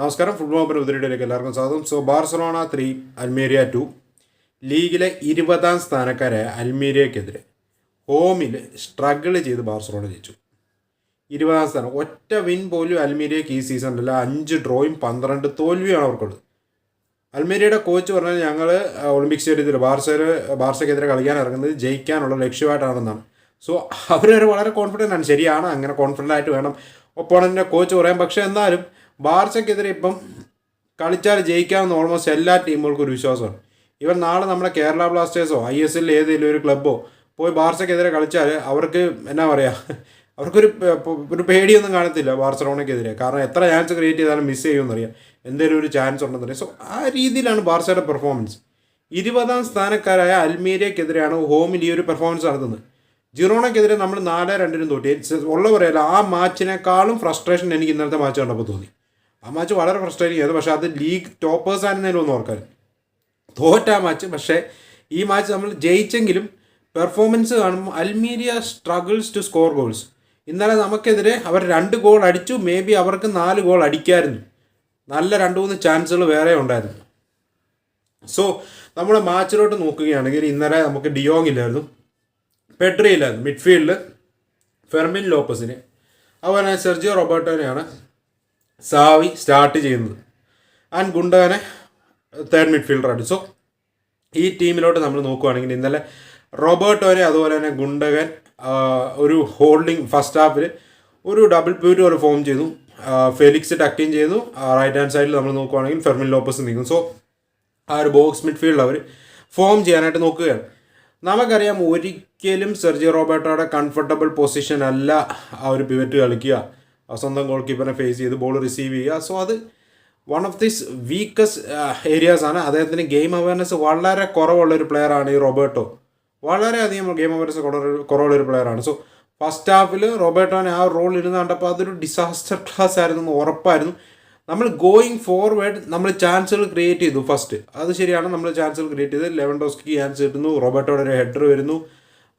നമസ്കാരം. ഫുട്ബോൾ ഉദരിയിലേക്ക് എല്ലാവർക്കും സ്വാഗതം. So Barcelona three Almeria two ലീഗിലെ ഇരുപതാം സ്ഥാനക്കാരായ അൽമേരിയക്കെതിരെ ഹോമിൽ സ്ട്രഗിൾ ചെയ്ത് ബാർസലോണ ജയിച്ചു. ഇരുപതാം സ്ഥാനം. ഒറ്റ വിൻ പോലും അൽമേരിയക്ക് ഈ സീസണിലല്ല അഞ്ച് ഡ്രോയും പന്ത്രണ്ട് തോൽവിയാണ് അവർക്കുള്ളത്. അൽമേരിയയുടെ കോച്ച് പറഞ്ഞാൽ ഞങ്ങൾ ഒളിമ്പിക് സ്റ്റേഡിയത്തിൽ ബാർസയിൽ ബാർസയ്ക്കെതിരെ കളിക്കാൻ ഇറങ്ങുന്നത് ജയിക്കാനുള്ള ലക്ഷ്യമായിട്ടാണെന്നാണ്. സോ അവരൊരു വളരെ കോൺഫിഡന്റ് ആണ്. ശരിയാണ് അങ്ങനെ കോൺഫിഡന്റ് ആയിട്ട് വേണം ഒപ്പോണന്റെ കോച്ച് പറയാം പക്ഷേ എന്നാലും ബാർസയ്ക്കെതിരെ ഇപ്പം കളിച്ചാൽ ജയിക്കാമെന്ന് ഓൾമോസ്റ്റ് എല്ലാ ടീമുകൾക്കും ഒരു വിശ്വാസമാണ്. ഇവർ നാളെ നമ്മുടെ കേരള ബ്ലാസ്റ്റേഴ്സോ ഐ എസ് എല്ലിൽ ഏതെങ്കിലും ഒരു ക്ലബ്ബോ പോയി ബാർസയ്ക്കെതിരെ കളിച്ചാൽ അവർക്ക് എന്നാ പറയുക അവർക്കൊരു ഒരു പേടിയൊന്നും കാണത്തില്ല ബാർസലോണയ്ക്കെതിരെ കാരണം എത്ര ചാൻസ് ക്രിയേറ്റ് ചെയ്താലും മിസ് ചെയ്യുമെന്നറിയാം. എന്തെങ്കിലും ഒരു ചാൻസ് ഉണ്ടെന്നറിയാം സോ ആ രീതിയിലാണ് ബാർസയുടെ പെർഫോമൻസ് ഇരുപതാം സ്ഥാനക്കാരായ അൽമീരയ്ക്കെതിരെയാണ് ഹോമിൽ ഈ ഒരു പെർഫോമൻസ് നടത്തുന്നത്. ജിറോണയ്ക്കെതിരെ നമ്മൾ നാല് രണ്ടിനും തോട്ടി ഉള്ള പറയല്ല ആ മാച്ചിനേക്കാളും ഫ്രസ്ട്രേഷൻ എനിക്ക് ഇന്നലത്തെ മാച്ച് കണ്ടപ്പോൾ തോന്നി. ആ മാച്ച് വളരെ ഫ്രസ്ട്രേറ്റിംഗ് ആയിരുന്നു. പക്ഷേ അത് ലീഗ് ടോപ്പേഴ്സ് ആയിരുന്നതിലും ഒന്ന് ഓർക്കാൻ. തോറ്റ ആ മാച്ച് പക്ഷേ ഈ മാച്ച് നമ്മൾ ജയിച്ചെങ്കിലും പെർഫോമൻസ് കാണുമ്പോൾ Almeria struggles to score goals ഇന്നലെ നമുക്കെതിരെ അവർ രണ്ട് ഗോൾ അടിച്ചു. മേ ബി അവർക്ക് നാല് ഗോൾ അടിക്കായിരുന്നു. നല്ല രണ്ട് മൂന്ന് ചാൻസുകൾ വേറെ ഉണ്ടായിരുന്നു. സോ നമ്മൾ മാച്ചിലോട്ട് നോക്കുകയാണെങ്കിൽ ഇന്നലെ നമുക്ക് ഡിയോങ് ഇല്ലായിരുന്നു. പെട്രി ഇല്ലായിരുന്നു. മിഡ്ഫീൽഡിൽ ഫെർമിൻ ലോപ്പസിനെ അതുപോലെ സെർജിയോ റോബർട്ടോനെയാണ് സാവി സ്റ്റാർട്ട് ചെയ്യുന്നത്. ആൻഡ് ഗുണ്ടകനെ തേർഡ് മിഡ്ഫീൽഡറാണ് സോ ഈ ടീമിലോട്ട് നമ്മൾ നോക്കുകയാണെങ്കിൽ ഇന്നലെ റോബർട്ടോനെ അതുപോലെ തന്നെ ഗുണ്ടകൻ ഒരു ഹോൾഡിംഗ് ഫസ്റ്റ് ഹാഫിൽ ഒരു ഡബിൾ പ്യൂറ്റ് ഒരു ഫോം ചെയ്തു. ഫെലിക്സ് ടക്കിങ് ചെയ്തു. റൈറ്റ് ഹാൻഡ് സൈഡിൽ നമ്മൾ നോക്കുകയാണെങ്കിൽ ഫെർമിൻ ലോപ്പസ് നീങ്ങും സോ ആ ഒരു ബോക്സ് മിഡ്ഫീൽഡ് അവർ ഫോം ചെയ്യാനായിട്ട് നോക്കുകയാണ്. നമുക്കറിയാം ഒരിക്കലും സെർജി റോബർട്ടോയുടെ കംഫർട്ടബിൾ പൊസിഷൻ അല്ല ആ ഒരു പിവറ്റ് കളിക്കുക. സ്വന്തം ഗോൾ കീപ്പറിനെ ഫേസ് ചെയ്ത് ബോൾ റിസീവ് ചെയ്യുക. സോ അത് one of this weakest areas ആണ്. അദ്ദേഹത്തിന് ഗെയിം അവയർനെസ് വളരെ കുറവുള്ള ഒരു പ്ലെയർ ആണ് ഈ റോബർട്ടോ. വളരെയധികം ഗെയിം അവയർനെസ് കുറവുള്ള ഒരു പ്ലെയർ ആണ്. സോ ഫസ്റ്റ് ഹാഫിൽ റോബർട്ടോനെ ആ റോൾ ഇരുന്ന് കണ്ടപ്പോൾ അതൊരു ഡിസാസ്റ്റർ ക്ലാസ് ആയിരുന്നു ഉറപ്പായിരുന്നു. നമ്മൾ ഗോയിങ് ഫോർവേഡ് നമ്മൾ ചാൻസുകൾ ക്രിയേറ്റ് ചെയ്തു ഫസ്റ്റ് അത് ശരിയാണ്. നമ്മൾ ചാൻസുകൾ ക്രിയേറ്റ് ചെയ്ത്. ലെവൻ ഡോസ്കി ചാൻസ് കിട്ടുന്നു. റോബർട്ടോയുടെ ഒരു ഹെഡർ വരുന്നു.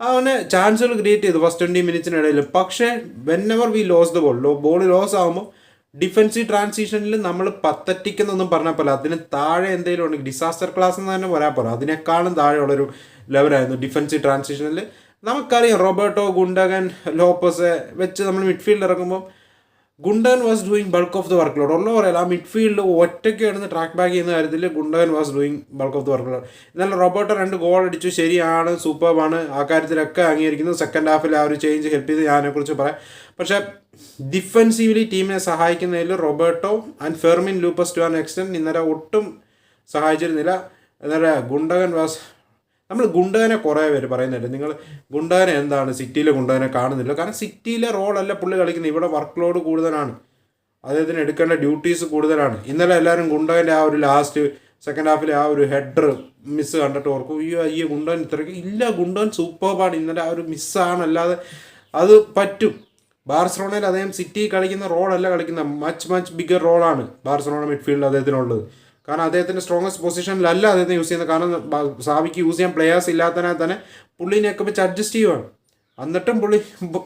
അവന് ചാൻസുകൾ ക്രിയേറ്റ് ചെയ്തു ഫസ്റ്റ് ട്വന്റി മിനിറ്റ്സിനിടയിൽ പക്ഷേ whenever we lose the ball low ball loss ആകുമ്പോൾ ഡിഫൻസീവ് ട്രാൻസിഷനിൽ നമ്മൾ പത്തറ്റിക്കുന്നൊന്നും പറഞ്ഞാൽ പോലെ അതിന് താഴെ എന്തെങ്കിലും ഉണ്ടെങ്കിൽ ഡിസാസ്റ്റർ ക്ലാസ് എന്ന് തന്നെ പറയാൻ പോലെ അതിനേക്കാളും താഴെയുള്ളൊരു ലെവലായിരുന്നു ഡിഫൻസീവ് ട്രാൻസിഷനിൽ നമുക്കറിയാം റോബർട്ടോ ഗുണ്ടകൻ ലോപ്പസ് വെച്ച് നമ്മൾ മിഡ്ഫീൽഡ് ഇറങ്ങുമ്പോൾ Gundogan was doing bulk of the workload ഉള്ള പറയാം ആ മിഡ്ഫീൽഡ് ഒറ്റയ്ക്ക് കിടന്ന് ട്രാക്ക് ബാക്ക് ചെയ്യുന്ന കാര്യത്തിൽ Gundogan was doing bulk of the workload എന്നാൽ റോബോട്ടോ രണ്ട് ഗോൾ അടിച്ചു. ശരിയാണ് സൂപ്പർബാണ് ആ കാര്യത്തിലൊക്കെ അംഗീകരിക്കുന്നു. സെക്കൻഡ് ഹാഫിൽ ആ ഒരു ചേഞ്ച് ഹെൽപ്പ് ചെയ്ത് ഞാനെക്കുറിച്ച് പറയാം. പക്ഷേ ഡിഫെൻസീവ്ലി ടീമിനെ സഹായിക്കുന്നതിൽ Roberto and Fermin Lopez to an extent ഇന്നലെ ഒട്ടും സഹായിച്ചിരുന്നില്ല. എന്നാൽ ഗുണ്ടകൻ വാസ് നമ്മൾ ഗുണ്ടകനെ കുറേ പേര് പറയുന്നുണ്ട്. നിങ്ങൾ ഗുണ്ടകനെ എന്താണ് സിറ്റിയിലെ ഗുണ്ടകനെ കാണുന്നില്ല. കാരണം സിറ്റിയിലെ റോളല്ല പുള്ളി കളിക്കുന്നത്. ഇവിടെ വർക്ക് ലോഡ് കൂടുതലാണ്. അദ്ദേഹത്തിന് എടുക്കേണ്ട ഡ്യൂട്ടീസ് കൂടുതലാണ്. ഇന്നലെ എല്ലാവരും ഗുണ്ടകന്റെ ആ ഒരു ലാസ്റ്റ് സെക്കൻഡ് ഹാഫിലെ ആ ഒരു ഹെഡർ മിസ് കണ്ടിട്ട് ഓർക്കും അയ്യോ അയ്യോ ഗുണ്ടൻ ഇത്രയ്ക്ക് ഇല്ല ഗുണ്ടൻ സൂപ്പർബാണ് ഇന്നലെ ആ ഒരു മിസ്സാണ് അല്ലാതെ അത് പറ്റും. ബാർസലോണയിൽ അദ്ദേഹം സിറ്റി കളിക്കുന്ന റോളല്ല കളിക്കുന്ന മച്ച് മച്ച് ബിഗർ റോളാണ് ബാർസലോണ മിഡ്ഫീൽഡ് അദ്ദേഹത്തിനുള്ളത്. കാരണം അദ്ദേഹത്തിന്റെ സ്ട്രോങ്ങസ്റ്റ് പൊസിഷനിലല്ല അദ്ദേഹത്തെ യൂസ് ചെയ്യുന്നത്. കാരണം സാവിക്ക് യൂസ് ചെയ്യാൻ പ്ലെയേഴ്സ് ഇല്ലാത്തതിനാൽ തന്നെ പുള്ളിനെയൊക്കെ വെച്ച് അഡ്ജസ്റ്റ് ചെയ്യുവാണ്. എന്നിട്ടും പുള്ളി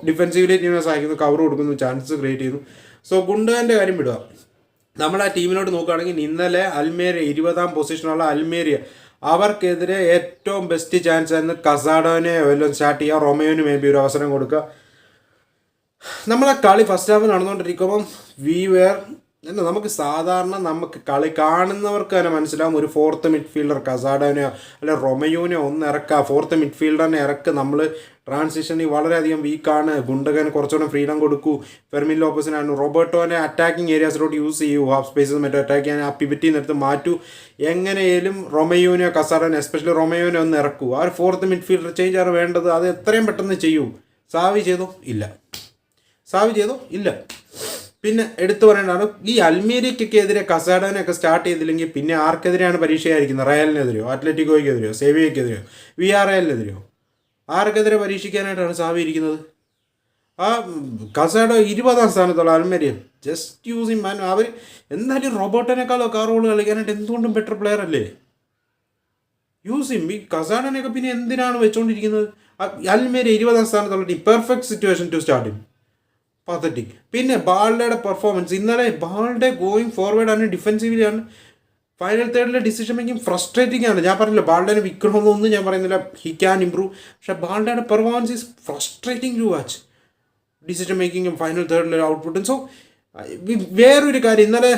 ഡിഫെൻസീവ്ലി ടീമിനെ സഹായിക്കുന്നു കവർ കൊടുക്കുന്നു ചാൻസസ് ക്രിയേറ്റ് ചെയ്യുന്നു. സോ ഗുണ്ടകന്റെ കാര്യം വിടുക. നമ്മൾ ആ ടീമിനോട് നോക്കുകയാണെങ്കിൽ ഇന്നലെ അൽമേരിയ ഇരുപതാം പൊസിഷനുള്ള അൽമേരിയ അവർക്കെതിരെ ഏറ്റവും ബെസ്റ്റ് ചാൻസ് ആയിരുന്നു കസാഡോനെ വല്ലതും സ്റ്റാർട്ട് ചെയ്യുക റൊമയോന് ബി ഒരു അവസരം കൊടുക്കുക. നമ്മൾ ആ കളി ഫസ്റ്റ് ഹാഫ് നടന്നുകൊണ്ടിരിക്കുമ്പം വി വെയർ എന്താ നമുക്ക് സാധാരണ നമുക്ക് കളി കാണുന്നവർക്ക് തന്നെ മനസ്സിലാവും ഒരു ഫോർത്ത് മിഡ്ഫീൽഡർ കസാഡോനെയോ അല്ലെ റൊമയോനെയോ ഒന്ന് ഇറക്കുക. ഫോർത്ത് മിഡ്ഫീൽഡറിനെ ഇറക്ക്. നമ്മൾ ട്രാൻസിഷനിൽ വളരെയധികം വീക്കാണ് ഗുണ്ടകന് കുറച്ചുകൂടെ ഫ്രീഡം കൊടുക്കൂ. ഫെർമിൻ ലോപ്പസിനാണ്. റോബർട്ടോനെ അറ്റാക്കിംഗ് ഏരിയാസിലോട്ട് യൂസ് ചെയ്യൂ. ഹാഫ് സ്പേസസ് മറ്റോ അറ്റാക്ക് ചെയ്യാൻ ആ പിവിറ്റിൽ നിന്നെടുത്ത് മാറ്റൂ. എങ്ങനെയും റൊമയോനെയോ കസാഡോനെ എസ്പെഷ്യലി റൊമയോനെ ഒന്ന് ഇറക്കൂ. ആ ഒരു ഫോർത്ത് മിഡ്ഫീൽഡർ ചേഞ്ച് ആണ് വേണ്ടത്. അത് എത്രയും പെട്ടെന്ന് ചെയ്യൂ. സാവി ചെയ്തോ? ഇല്ല. സാവി ചെയ്തോ? ഇല്ല. പിന്നെ എടുത്തു പറയേണ്ടതാണ് ഈ അൽമീരിക്കൊക്കെ എതിരെ കസാഡോനൊക്കെ സ്റ്റാർട്ട് ചെയ്തില്ലെങ്കിൽ പിന്നെ ആർക്കെതിരെയാണ് പരീക്ഷയായിരിക്കുന്നത്? റയലിനെതിരെയോ? അത്ലറ്റിക്കോയ്ക്കെതിരെയോ? സേവിയക്കെതിരെയോ വി ആർ എല്ലിനെതിരെയോ ആർക്കെതിരെ പരീക്ഷിക്കാനായിട്ടാണ് സാവി ഇരിക്കുന്നത്? ആ കസാഡോ ഇരുപതാം സ്ഥാനത്തുള്ള അൽമേരിയ. ജസ്റ്റ് യൂസിങ് മാൻ അവർ എന്നാലും റോബോട്ടിനേക്കാളൊക്കെ ആ റോൾ കളിക്കാനായിട്ട് എന്തുകൊണ്ടും ബെറ്റർ പ്ലെയർ അല്ലേ? യൂസ് ചെയ്യും ഈ കസാഡനൊക്കെ പിന്നെ എന്തിനാണ് വെച്ചുകൊണ്ടിരിക്കുന്നത് അൽമേരിയ ഇരുപതാം സ്ഥാനത്തുള്ള team perfect situation to start ചെയ്യും പതറ്റിക് പിന്നെ ബാൾഡയുടെ പെർഫോമൻസ് ഇന്നലെ ബാൾഡെ ഗോയിങ് ഫോർവേഡ് ആണ് ഡിഫെൻസീവിലാണ് ഫൈനൽ തേർഡിലെ ഡിസിഷൻ മേക്കിംഗ് ഫ്രസ്ട്രേറ്റിംഗ് ആണ്. ഞാൻ പറഞ്ഞില്ല ബാൾഡനെ വിൽക്കണമെന്നൊന്നും ഞാൻ പറയുന്നില്ല. ഹി ക്യാൻ ഇംപ്രൂവ് പക്ഷെ ബാൾഡയുടെ performance is frustrating to watch decision മേക്കിങ്ങും final തേർഡിലെ ഔട്ട്പുട്ടും സോ വേറൊരു കാര്യം. ഇന്നലെ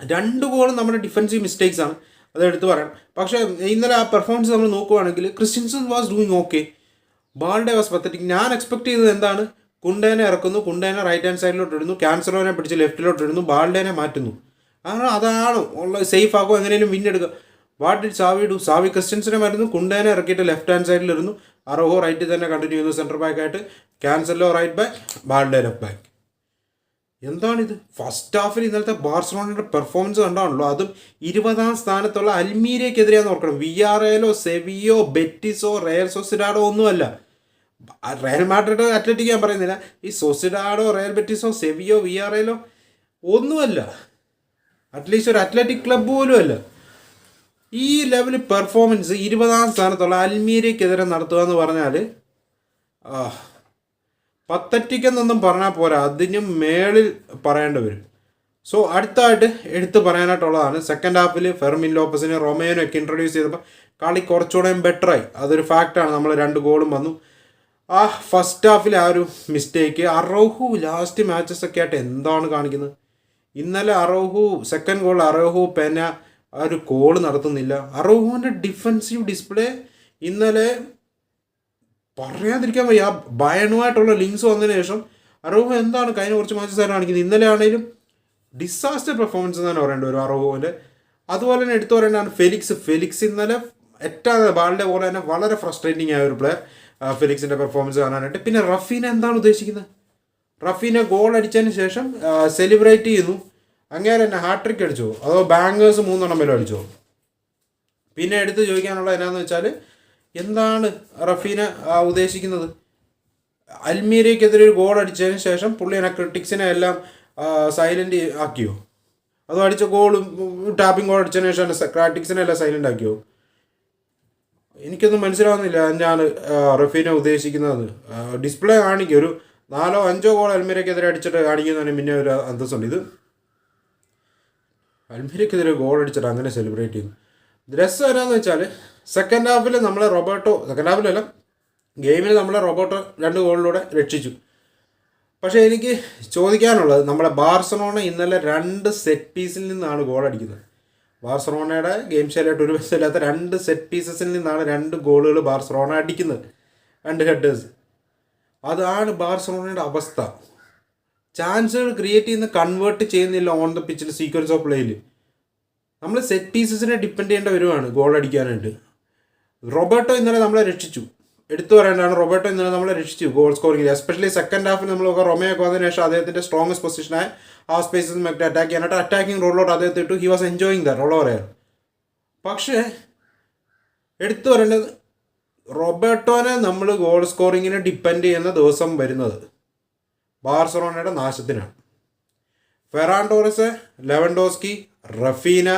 രണ്ട് ഗോളും നമ്മുടെ ഡിഫൻസീവ് മിസ്റ്റേക്സ് ആണ്. അത് എടുത്തു പറയാം. പക്ഷേ ഇന്നലെ ആ പെർഫോമൻസ് നമ്മൾ നോക്കുവാണെങ്കിൽ ക്രിസ്ത്യൻസൺ വാസ് ഡൂയിങ് ഓക്കെ ബാളിന്റെ വാസ് പത്തറ്റിക് ഞാൻ എക്സ്പെക്ട് ചെയ്തത് എന്താണ്? കുണ്ടേനെ ഇറക്കുന്നു കുണ്ടേനെ റൈറ്റ് ഹാൻഡ് സൈഡിലോട്ട് ഇടുന്നു ക്യാൻസലോനെ പിടിച്ച് ലെഫ്റ്റിലോട്ട് ഇടുന്നു ബാൾഡേനെ മാറ്റുന്നു. കാരണം അതാണ് ഉള്ള സേഫ് ആക്കും എങ്ങനെയും win what did Xavi do Xavi ക്രിസ്ത്യൻസിനെ മാറ്റുന്നു കുണ്ടേനെ ഇറക്കിയിട്ട് ലെഫ്റ്റ് ഹാൻഡ് സൈഡിൽ ഇരുന്നു അറോഹോ റൈറ്റിൽ തന്നെ കണ്ടിന്യൂ ചെയ്യുന്നു സെന്റർ ബാക്ക് ആയിട്ട്. Cancelo right back Balde left back എന്താണിത്? ഫസ്റ്റ് ഹാഫിൽ ഇന്നലത്തെ ബാർസലോണയുടെ പെർഫോമൻസ് കണ്ടാണല്ലോ അതും ഇരുപതാം സ്ഥാനത്തുള്ള അൽമീരിയക്കെതിരെയാണ് ഓർക്കണം. വി ആർ എയിലോ സെവിയോ ബെറ്റിസോ റയൽ സൊസിഡാഡോ ഒന്നുമല്ല. റയൽ മാഡ്രിഡ് അത്ലറ്റിക് ഞാൻ പറയുന്നില്ല. ഈ സോസിഡാഡോ റയൽ ബെറ്റിസോ സെവിയോ വി ആർ എലോ ഒന്നുമല്ല. അറ്റ്ലീസ്റ്റ് ഒരു അത്ലറ്റിക് ക്ലബ് പോലും അല്ല. ഈ ലെവൽ പെർഫോമൻസ് ഇരുപതാം സ്ഥാനത്തുള്ള അൽമീരയ്ക്കെതിരെ നടത്തുക എന്ന് പറഞ്ഞാൽ പത്തറ്റിക്കെന്നൊന്നും പറഞ്ഞാൽ പോരാ. അതിനും മേളിൽ പറയേണ്ടി വരും. സോ അടുത്തായിട്ട് എടുത്ത് പറയാനായിട്ടുള്ളതാണ്. സെക്കൻഡ് ഹാഫിൽ ഫെർമിൻ ലോപ്പസിനെ റൊമേനോ ഒക്കെ ഇൻട്രൊഡ്യൂസ് ചെയ്തപ്പോൾ കളി കുറച്ചുകൂടെ ബെറ്ററായി അതൊരു ഫാക്റ്റാണ് നമ്മൾ രണ്ട് ഗോളും വന്നു. ആ ഫസ്റ്റ് ഹാഫിലെ ആ ഒരു മിസ്റ്റേക്ക് അറോഹു ലാസ്റ്റ് മാച്ചസ് ഒക്കെ ആയിട്ട് എന്താണ് കാണിക്കുന്നത്? ഇന്നലെ അറോഹു സെക്കൻഡ് ഗോൾ അറോഹു പെന ആ ഒരു കോൾ നടത്തുന്നില്ല. അറോഹുവിന്റെ ഡിഫൻസീവ് ഡിസ്പ്ലേ ഇന്നലെ പറയാതിരിക്കാൻ വയ്യ. ആ ഭയണുമായിട്ടുള്ള ലിങ്ക്സ് വന്നതിന് ശേഷം അറോഹു എന്താണ് കഴിഞ്ഞ കുറച്ച് മാച്ചസ് ആയിട്ട് കാണിക്കുന്നത്? ഇന്നലെ ആണെങ്കിലും ഡിസാസ്റ്റർ പെർഫോമൻസ് തന്നെ പറയേണ്ടി വരും അറോഹുവിന്റെ. അതുപോലെ തന്നെ എടുത്തു പറയേണ്ടതാണ് ഫെലിക്സ്. ഫെലിക്സ് ഇന്നലെ ഏറ്റവും ബാളിന്റെ പോലെ തന്നെ വളരെ ഫ്രസ്ട്രേറ്റിംഗ് ആയ ഒരു പ്ലെയർ ഫെലിക്സിന്റെ പെർഫോമൻസ് കാണാനായിട്ട്. പിന്നെ റഫീന എന്താണ് ഉദ്ദേശിക്കുന്നത്? റഫീന ഗോൾ അടിച്ചതിന് ശേഷം സെലിബ്രേറ്റ് ചെയ്യുന്നു. അങ്ങനെ തന്നെ ഹാട്രിക് അടിച്ചോ. അതോ ബാങ്കേഴ്സ് മൂന്നെണ്ണം വരെ അടിച്ചോ. പിന്നെ എടുത്ത് ചോദിക്കാനുള്ള എന്നാന്ന് വെച്ചാൽ എന്താണ് റഫീന ഉദ്ദേശിക്കുന്നത്? അൽമീരയ്ക്കെതിരെ ഒരു ഗോൾ അടിച്ചതിന് ശേഷം പുള്ളിനെ ക്രിട്ടിക്സിനെ എല്ലാം സൈലന്റ് ആക്കിയോ? അതോ അടിച്ച ഗോൾ ടാപ്പിംഗ് ഗോൾ അടിച്ചതിന് ശേഷം ക്രാറ്റിക്സിനെ എല്ലാം സൈലന്റ് ആക്കിയോ? എനിക്കൊന്നും മനസ്സിലാവുന്നില്ല ഞാൻ റഫീന ഉദ്ദേശിക്കുന്നത്. ഡിസ്പ്ലേ കാണിക്കും ഒരു നാലോ അഞ്ചോ ഗോൾ അൽമീരക്കെതിരെ അടിച്ചിട്ട് കാണിക്കുന്നതിന് പിന്നെ ഒരു അന്തസ്സുണ്ട്. ഇത് അൽമീരക്കെതിരെ ഗോൾ അടിച്ചിട്ട് അങ്ങനെ സെലിബ്രേറ്റ് ചെയ്യുന്നു. രസം എന്നാന്ന് വെച്ചാൽ സെക്കൻഡ് ഹാഫിൽ നമ്മളെ റോബർട്ടോ സെക്കൻഡ് ഹാഫിലല്ല ഗെയിമിൽ നമ്മളെ റോബർട്ടോ രണ്ട് ഗോളിലൂടെ രക്ഷിച്ചു. പക്ഷേ എനിക്ക് ചോദിക്കാനുള്ളത് നമ്മളെ ബാർസലോണ ഇന്നലെ രണ്ട് സെറ്റ് പീസിൽ നിന്നാണ് ഗോൾ അടിക്കുന്നത്. ബാർസലോണയുടെ ഗെയിം ശൈലിയായിട്ട് ഒരു ബന്ധമില്ലാത്ത രണ്ട് സെറ്റ് പീസസിൽ നിന്നാണ് രണ്ട് ഗോളുകൾ ബാർസറോണ അടിക്കുന്നത്. രണ്ട് ഹെഡേഴ്സ് അതാണ് ബാർസറോണയുടെ അവസ്ഥ. ചാൻസുകൾ ക്രിയേറ്റ് ചെയ്യുന്ന കൺവേർട്ട് ചെയ്യുന്നില്ല ഓൺ ദ പിച്ചിൽ സീക്വൻസ് ഓഫ് പ്ലേയിൽ നമ്മൾ സെറ്റ് പീസസിനെ ഡിപ്പെൻഡ് ചെയ്യേണ്ട വരുവാണ് ഗോൾ അടിക്കാനായിട്ട്. റോബർട്ടോ ഇന്നലെ നമ്മളെ രക്ഷിച്ചു. എടുത്തു പറയേണ്ടതാണ്. റോബർട്ടോ ഇന്നലെ നമ്മളെ രക്ഷിച്ചു ഗോൾ സ്കോറിംഗിൽ എസ്പെഷ്യലി സെക്കൻഡ് ഹാഫിൽ നമ്മൾ റൊമയോ വന്നതിന് ശേഷം അദ്ദേഹത്തിന്റെ സ്ട്രോങ്സ്റ്റ് പൊസിഷനായ ആ സ്പേസസ് മറ്റേ അറ്റാക്ക് ചെയ്യാനായിട്ട് അറ്റാക്കിംഗ് റോളിലോട്ട് അദ്ദേഹത്തെ ഇട്ടു. ഹി വാസ് എൻജോയിങ് ദ റോളോ പറയാറ് പക്ഷേ എടുത്തു പറയേണ്ടത് റോബർട്ടോനെ നമ്മൾ ഗോൾ സ്കോറിങ്ങിനെ ഡിപ്പെൻഡ് ചെയ്യുന്ന ദിവസം വരുന്നത് ബാർസലോണയുടെ നാശത്തിനാണ്. Ferran Torres Lewandowski Raphinha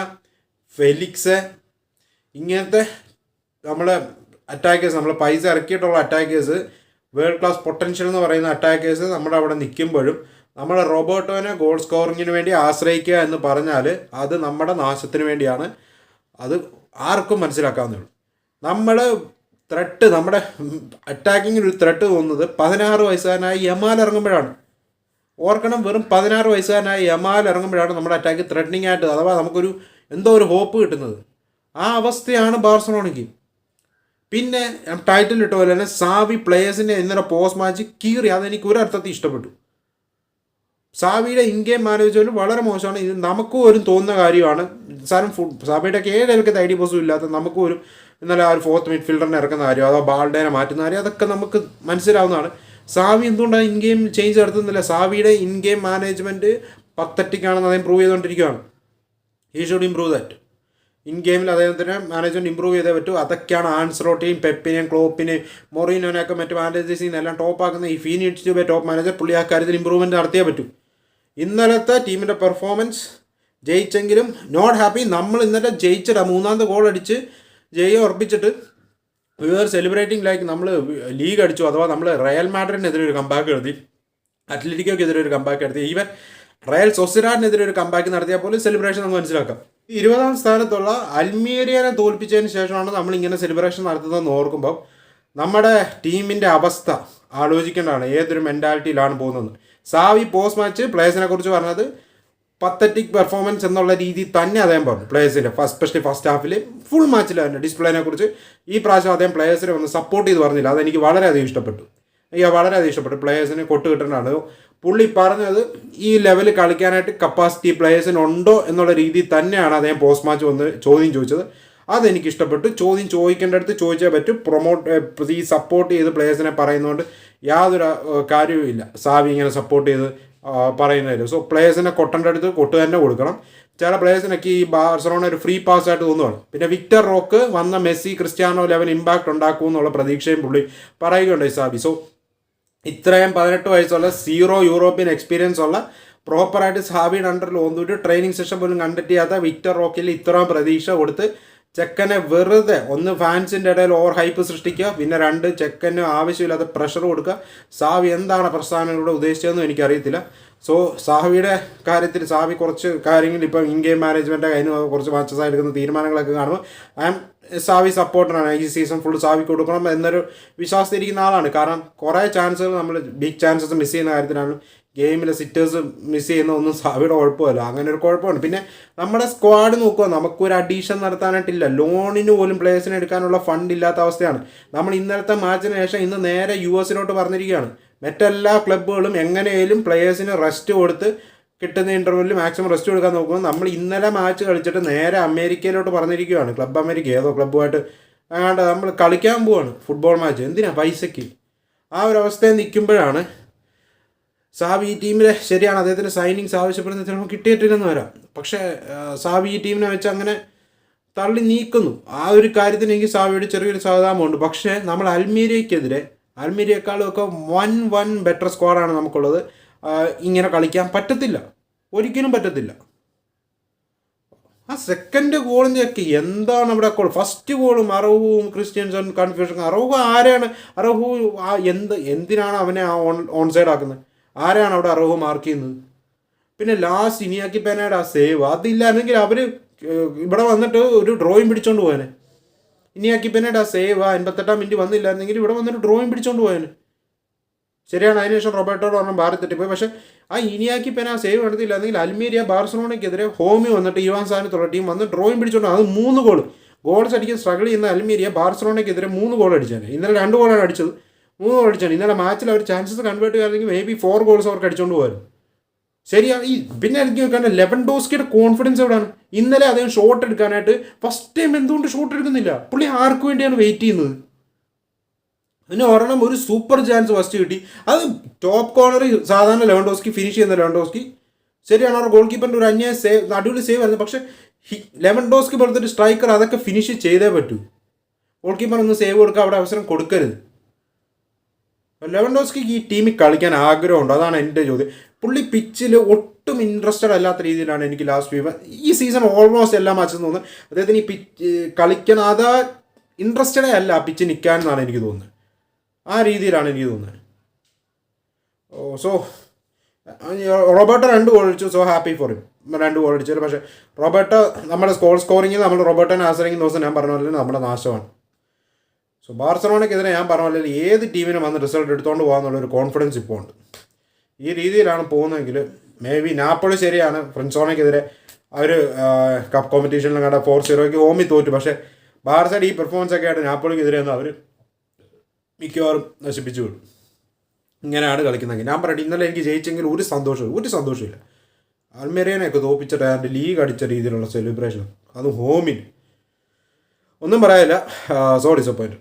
Felix ഇങ്ങനത്തെ നമ്മളെ അറ്റാക്കേഴ്സ് നമ്മൾ പൈസ ഇറക്കിയിട്ടുള്ള അറ്റാക്കേഴ്സ് വേൾഡ് ക്ലാസ് പൊട്ടൻഷ്യൽ എന്ന് പറയുന്ന അറ്റാക്കേഴ്സ് നമ്മുടെ അവിടെ നിൽക്കുമ്പോഴും നമ്മൾ റോബോട്ടോനെ ഗോൾ സ്കോറിങ്ങിന് വേണ്ടി ആശ്രയിക്കുക എന്ന് പറഞ്ഞാൽ അത് നമ്മുടെ നാശത്തിന് വേണ്ടിയാണ്. അത് ആർക്കും മനസ്സിലാക്കാവുന്നേ ഉള്ളൂ. നമ്മൾ ത്രെട്ട് നമ്മുടെ അറ്റാക്കിങ്ങിന് ഒരു ത്രെട്ട് തോന്നുന്നത് പതിനാറ് വയസ്സുകാരനായ യമാൽ ഇറങ്ങുമ്പോഴാണ്. ഓർക്കണം വെറും പതിനാറ് വയസ്സുകാരനായ യമാൽ ഇറങ്ങുമ്പോഴാണ് നമ്മുടെ അറ്റാക്ക് ത്രെറ്റനിങ് ആയിട്ട് അഥവാ നമുക്കൊരു എന്തോ ഒരു ഹോപ്പ് കിട്ടുന്നത്. ആ അവസ്ഥയാണ് ബാർസലോണയ്ക്ക്. പിന്നെ ടൈറ്റിൽ ഇട്ട പോലെ തന്നെ സാവി പ്ലേയേഴ്സിന്റെ ഇന്നലെ പോസ്റ്റ് മാച്ച് കീറി. അതെനിക്ക് ഒരർത്ഥത്തിൽ ഇഷ്ടപ്പെട്ടു. സാവിയുടെ ഇൻ ഗെയിം മാനേജ്മെന്റ് വളരെ മോശമാണ്. ഇത് നമുക്കും ഒരു തോന്നുന്ന കാര്യമാണ്. സാരം ഫുൾ സാബിയുടെ ഒക്കെ ഏതൊക്കെ ഐ ഡി പോസും ഇല്ലാത്ത നമുക്കും ഒരു ഇന്നലെ ആ ഒരു ഫോർത്ത് മിഡ്ഫീൽഡറിനെ ഇറക്കുന്ന കാര്യം അതോ ബാൾഡേനെ മാറ്റുന്ന കാര്യം അതൊക്കെ നമുക്ക് മനസ്സിലാവുന്നതാണ്. സാവി എന്തുകൊണ്ടാണ് ഇൻ ഗെയിം ചേഞ്ച് നടത്തുന്നില്ല? സാവിയുടെ ഇൻ ഗെയിം മാനേജ്മെന്റ് പത്തറ്റിക്കാണെന്ന് അദ്ദേഹം പ്രൂവ് ചെയ്തുകൊണ്ടിരിക്കുകയാണ്. ഈ ഷുഡ് ഇംപ്രൂവ് ദാറ്റ് ഇൻ ഗെയിമിൽ അദ്ദേഹത്തിന് മാനേജ്മെന്റ് ഇമ്പ്രൂവ് ചെയ്തേ പറ്റൂ. അതൊക്കെയാണ് ആൻസറോട്ടിയും പെപ്പിനെയും ക്ലോപ്പിനെയും മൊറീനോനെയൊക്കെ മറ്റ് മാനേജേഴ്സിൽ എല്ലാം ടോപ്പ് ആക്കുന്ന ഈ ഫീനിക്സ് ഇൻസ്റ്റിറ്റ്യൂബ് ടോപ്പ് മാനേജർ പുള്ളി ആ കാര്യത്തിൽ ഇമ്പ്രൂവ്മെന്റ് നടത്തിയേ പറ്റൂ. ഇന്നലത്തെ ടീമിന്റെ പെർഫോമൻസ് ജയിച്ചെങ്കിലും നോട്ട് ഹാപ്പി നമ്മൾ ഇന്നലെ ജയിച്ചിട്ട് മൂന്നാമത്തെ ഗോൾ അടിച്ച് ജയം ഉറപ്പിച്ചിട്ട് വിവർ സെലിബ്രേറ്റിംഗ് ലൈക്ക് നമ്മൾ ലീഗ് അടിച്ചു അഥവാ നമ്മൾ റയൽ മാഡ്രിഡിനെതിരെ ഒരു കമ്പാക്ക് എഴുതി അത്ലറ്റിക്കോക്കെതിരെ ഒരു കമ്പാക്ക് നടത്തി. ഈവൻ റയൽ സൊസിറാഡിനെതിരെ ഒരു കമ്പാക്ക് നടത്തിയാൽ പോലും സെലിബ്രേഷൻ നമുക്ക് മനസ്സിലാക്കാം. ഇരുപതാം സ്ഥാനത്തുള്ള അൽമീരിയനെ തോൽപ്പിച്ചതിന് ശേഷമാണ് നമ്മൾ ഇങ്ങനെ സെലിബ്രേഷൻ നടത്തുന്നതെന്ന് ഓർക്കുമ്പോൾ നമ്മുടെ ടീമിന്റെ അവസ്ഥ ആലോചിക്കേണ്ടതാണ്. ഏതൊരു മെന്റാലിറ്റിയിലാണ് പോകുന്നത്? സാവി പോസ്റ്റ് മാച്ച് പ്ലേയേഴ്സിനെ കുറിച്ച് പറഞ്ഞത് പത്തറ്റിക് പെർഫോമൻസ് എന്നുള്ള രീതി തന്നെ അദ്ദേഹം പറഞ്ഞു. പ്ലേയേഴ്സിന്റെ ഫസ്റ്റ് സ്പെഷ്യലി ഫസ്റ്റ് ഹാഫിൽ ഫുൾ മാച്ചിൽ തന്നെ ഡിസ്പ്ലേനെ കുറിച്ച് ഈ പ്രാവശ്യം അദ്ദേഹം പ്ലേയേഴ്സിനെ ഒന്ന് സപ്പോർട്ട് ചെയ്ത് പറഞ്ഞില്ല. അതെനിക്ക് വളരെയധികം ഇഷ്ടപ്പെട്ടു. അയ്യോ വളരെയധികം ഇഷ്ടപ്പെട്ടു. പ്ലേയേഴ്സിന് കൊട്ട് കിട്ടുന്നതാണ് പുള്ളി പറഞ്ഞത് ഈ ലെവലിൽ കളിക്കാനായിട്ട് കപ്പാസിറ്റി പ്ലേയേഴ്സിനുണ്ടോ എന്നുള്ള രീതിയിൽ തന്നെയാണ് അദ്ദേഹം പോസ്റ്റ് മാച്ച് വന്ന് ചോദ്യം ചോദിച്ചത്. അതെനിക്ക് ഇഷ്ടപ്പെട്ടു. ചോദ്യം ചോദിക്കേണ്ട അടുത്ത് ചോദിച്ചേ പറ്റും. പ്രൊമോട്ട് ഈ സപ്പോർട്ട് ചെയ്ത് പ്ലേയേഴ്സിനെ പറയുന്നതുകൊണ്ട് യാതൊരു കാര്യവുമില്ല സാവി ഇങ്ങനെ സപ്പോർട്ട് ചെയ്ത് പറയുന്നതായിരുന്നു സോ പ്ലേയേഴ്സിനെ കൊട്ടേണ്ട അടുത്ത് കൊട്ട് തന്നെ കൊടുക്കണം. ചില പ്ലേയേഴ്സിനൊക്കെ ഈ ബാർസലോണ ഒരു ഫ്രീ പാസ് ആയിട്ട് തോന്നുവാണ്. പിന്നെ വിക്ടർ റോക്ക് വന്ന മെസ്സി ക്രിസ്ത്യാനോ ലെവൽ ഇമ്പാക്റ്റ് ഉണ്ടാക്കും എന്നുള്ള പ്രതീക്ഷയും പുള്ളി പറയുകയുണ്ടായി സാബി സോ ഇത്രയും പതിനെട്ട് വയസ്സുള്ള സീറോ യൂറോപ്യൻ എക്സ്പീരിയൻസ് ഉള്ള പ്രോപ്പറായിട്ട് സാവിയുടെ അണ്ടറിൽ ഒന്നൊരു ട്രെയിനിങ് സെഷൻ പോലും കണ്ടക്ട് ചെയ്യാത്ത വിക്ടർ റോക്കിൽ ഇത്രയും പ്രതീക്ഷ കൊടുത്ത് ചെക്കനെ വെറുതെ ഒന്ന് ഫാൻസിന്റെ ഇടയിൽ ഓവർ ഹൈപ്പ് സൃഷ്ടിക്കുക പിന്നെ രണ്ട് ചെക്കന് ആവശ്യമില്ലാത്ത പ്രഷർ കൊടുക്കുക. സാവി എന്താണ് പ്രസ്ഥാനങ്ങളുടെ ഉദ്ദേശിച്ചതെന്നും എനിക്കറിയത്തില്ല. സോ സാഹവിയുടെ കാര്യത്തിൽ സാവി കുറച്ച് കാര്യങ്ങൾ ഇപ്പം ഇൻ ഗെയിം മാനേജ്മെന്റ് അതിന് കുറച്ച് മാച്ചസ് എടുക്കുന്ന തീരുമാനങ്ങളൊക്കെ കാണുമ്പോൾ ഐ എം സാവി സപ്പോർട്ടറാണ് ഈ സീസൺ ഫുൾ സാവി കൊടുക്കണം എന്നൊരു വിശ്വാസത്തിരിക്കുന്ന ആളാണ്. കാരണം കുറേ ചാൻസുകൾ നമ്മൾ ബിഗ് ചാൻസസ് മിസ് ചെയ്യുന്ന കാര്യത്തിലാണ് ഗെയിമിലെ സിറ്റേഴ്സ് മിസ് ചെയ്യുന്ന ഒന്നും സാവിയുടെ കുഴപ്പമല്ല. അങ്ങനെ ഒരു കുഴപ്പമാണ്. പിന്നെ നമ്മുടെ സ്ക്വാഡ് നോക്കുക നമുക്കൊരു അഡീഷൻ നടത്താനായിട്ടില്ല. ലോണിന് പോലും പ്ലേയേഴ്സിനെ എടുക്കാനുള്ള ഫണ്ട് ഇല്ലാത്ത അവസ്ഥയാണ്. നമ്മൾ ഇന്നലത്തെ മാച്ചിന് ശേഷം ഇന്ന് നേരെ യു എസിലോട്ട് പറഞ്ഞിരിക്കുകയാണ്. മറ്റെല്ലാ ക്ലബ്ബുകളും എങ്ങനെയും പ്ലെയേഴ്സിന് റെസ്റ്റ് കൊടുത്ത് കിട്ടുന്ന ഇന്റർവ്യൂവിൽ മാക്സിമം റെസ്റ്റ് കൊടുക്കാൻ നോക്കുമ്പോൾ നമ്മൾ ഇന്നലെ മാച്ച് കളിച്ചിട്ട് നേരെ അമേരിക്കയിലോട്ട് പറഞ്ഞിരിക്കുകയാണ് ക്ലബ് അമേരിക്ക ഏതോ ക്ലബ്ബുമായിട്ട് അങ്ങാണ്ട് നമ്മൾ കളിക്കാൻ പോവാണ് ഫുട്ബോൾ മാച്ച് എന്തിനാ പൈസയ്ക്ക് ആ ഒരു അവസ്ഥയിൽ നിൽക്കുമ്പോഴാണ് സാബ് ഈ ടീമിലെ ശരിയാണ്. അദ്ദേഹത്തിന് സൈനിങ്സ് ആവശ്യപ്പെടുന്ന ചിലപ്പോൾ കിട്ടിയിട്ടില്ലെന്ന് വരാം. പക്ഷേ സാബ് ഈ ടീമിനെ വെച്ച് അങ്ങനെ തള്ളി നീക്കുന്നു. ആ ഒരു കാര്യത്തിന് എനിക്ക് സാബിയുടെ ചെറിയൊരു സാധാരണമുണ്ട് പക്ഷേ നമ്മൾ അൽമീരിയക്കെതിരെ അൽമീരിയേക്കാളും ഒക്കെ വൺ വൺ ബെറ്റർ സ്ക്വാഡാണ് നമുക്കുള്ളത്. ഇങ്ങനെ കളിക്കാൻ പറ്റത്തില്ല. ഒരിക്കലും പറ്റത്തില്ല. ആ സെക്കൻഡ് ഗോളിന്റെയൊക്കെ എന്താണ് അവിടെ ഗോൾ ഫസ്റ്റ് ഗോളും അറവും ക്രിസ്ത്യൻസൺ കൺഫ്യൂഷൻ അറവ് ആരാണ്? അറഹു എന്ത് എന്തിനാണ് അവനെ ആ ഓൺ ഓൺ സൈഡ് ആക്കുന്നത്? ആരാണ് അവിടെ അറവ് മാർക്ക് ചെയ്യുന്നത്? പിന്നെ ലാസ്റ്റ് ഇനിയാക്കി പേനയുടെ ആ സേവ് അതില്ലായിരുന്നെങ്കിൽ അവർ ഇവിടെ വന്നിട്ട് ഒരു ഡ്രോയിങ് പിടിച്ചോണ്ട് പോയാനെ. ഇനിയാക്കി പേനയുടെ ആ സേവ് ആ. എൺപത്തെട്ടാം മിനിറ്റ് വന്നില്ലായിരുന്നെങ്കിൽ ഇവിടെ വന്നിട്ട് ഡ്രോയിങ് പിടിച്ചോണ്ട് പോയാൽ ശരിയാണ്. അതിനുശേഷം റോബർട്ടോട് പറഞ്ഞു ബാറി തെറ്റിപ്പോയി. പക്ഷേ ആ ഇനിയാക്കി പിന്നെ ആ സേവ് നടത്തിയില്ലായിരുന്നെങ്കിൽ അൽമീരിയ ബാർസലോണയ്ക്കെതിരെ ഹോമി വന്നിട്ട് ഇവാൻ സാനത്തുള്ള ടീം വന്ന് ഡ്രോയിങ് പിടിച്ചോണ്ട് അത് മൂന്ന് ഗോൾ ഗോൾസ് അടിക്കാൻ സ്ട്രഗിൾ ചെയ്യുന്ന അൽമീരിയ ബാർസലോണയ്ക്കെതിരെ മൂന്ന് ഗോൾ അടിച്ചാണ് ഇന്നലെ രണ്ട് ഗോളാണ് അടിച്ചത്. മൂന്ന് ഗോൾ അടിച്ചാണ്. ഇന്നലെ മാച്ചിൽ അവർ ചാൻസസ് കൺവേർട്ട് ചെയ്യുകയാണെങ്കിൽ മേ ബി ഫോർ ഗോൾസ് അവർക്ക് അടിച്ചുകൊണ്ട് പോകുമായിരുന്നു ശരിയാണ് ഈ പിന്നെ എനിക്ക് നോക്കാൻ ലെവൻ ഡോസ്കിയുടെ കോൺഫിഡൻസ് എവിടെയാണ്? ഇന്നലെ അദ്ദേഹം ഷോട്ട് എടുക്കാനായിട്ട് ഫസ്റ്റ് ടൈം എന്തുകൊണ്ട് ഷോട്ട് എടുക്കുന്നില്ല? പുള്ളി ആർക്ക് വേണ്ടിയാണ് വെയിറ്റ് ചെയ്യുന്നത്? അതിന് ഒരെണ്ണം ഒരു സൂപ്പർ ചാൻസ് ഫസ്റ്റ് കിട്ടി. അത് ടോപ്പ് കോർണറിൽ സാധാരണ ലെവൻ ഡോസ്കി ഫിനിഷ് ചെയ്യുന്ന ലെവൻ ഡോസ്കി ശരിയാണ് അവർ ഗോൾ കീപ്പറിന്റെ ഒരു അന്യായ സേവ് അടിപൊളി സേവ് ആയിരുന്നു. പക്ഷേ ലെവൻഡോസ്കി പോലത്തെ ഒരു സ്ട്രൈക്കർ അതൊക്കെ ഫിനിഷ് ചെയ്തേ പറ്റൂ. ഗോൾ കീപ്പർ ഒന്ന് സേവ് കൊടുക്കുക അവിടെ അവസരം കൊടുക്കരുത്. ലെവൻഡോസ്കിക്ക് ഈ ടീമിൽ കളിക്കാൻ ആഗ്രഹമുണ്ട്. അതാണ് എന്റെ ചോദ്യം. പുള്ളി പിച്ചിൽ ഒട്ടും ഇൻട്രസ്റ്റഡ് അല്ലാത്ത രീതിയിലാണ് എനിക്ക് ലാസ്റ്റ് വീവ് ഈ സീസൺ ഓൾമോസ്റ്റ് എല്ലാ മാച്ചും തോന്നുന്നത് അദ്ദേഹത്തിന് ഈ പിച്ച് കളിക്കണാത ഇൻട്രസ്റ്റഡേ അല്ല പിച്ച് നിൽക്കാൻ എന്നാണ് എനിക്ക് തോന്നുന്നത്. ആ രീതിയിലാണ് എനിക്ക് തോന്നുന്നത്. ഓ സോ റോബർട്ടോ രണ്ട് ഗോൾ അടിച്ചു. സോ ഹാപ്പി ഫോർ ഹിം രണ്ട് ഗോൾ അടിച്ചത് പക്ഷേ റോബർട്ടോ നമ്മുടെ സ്കോർ സ്കോറിങ്ങിൽ നമ്മൾ റോബർട്ടോനെ ആശ്രയിക്കുന്ന ദിവസം ഞാൻ പറഞ്ഞ പോലെ നമ്മുടെ നാശമാണ്. സോ ബാർസലോണയ്ക്കെതിരെ ഞാൻ പറഞ്ഞ പോലെ ഏത് ടീമിനും വന്ന് റിസൾട്ട് എടുത്തുകൊണ്ട് പോകാമെന്നുള്ളൊരു കോൺഫിഡൻസ് ഇപ്പോൾ ഉണ്ട് ഈ രീതിയിലാണ് പോകുന്നതെങ്കിൽ മേ ബി നാപ്പിൾ ശരിയാണ് ഫ്രണ്ട്സോണയ്ക്കെതിരെ അവർ കപ്പ് കോമ്പറ്റീഷനിലും കണ്ട ഫോർ സീറോയ്ക്ക് ഹോമി തോറ്റു. പക്ഷേ ബാർസയുടെ ഈ പെർഫോമൻസ് ഒക്കെ ആയിട്ട് നാപ്പിളിക്കെതിരെ ഒന്ന് അവർ മിക്കവാറും നശിപ്പിച്ചു വിടും. ഇങ്ങനെയാണ് കളിക്കുന്നതെങ്കിൽ. ഞാൻ പറയട്ടെ ഇന്നലെ എനിക്ക് ജയിച്ചെങ്കിൽ ഒരു സന്തോഷമില്ല ഒരു സന്തോഷമില്ല അൽമേരിയനെയൊക്കെ തോപ്പിച്ചിട്ട് അതിന്റെ ലീഗ് അടിച്ച രീതിയിലുള്ള സെലിബ്രേഷൻ അത് ഹോമിൽ ഒന്നും പറയാനില്ല. So disappoint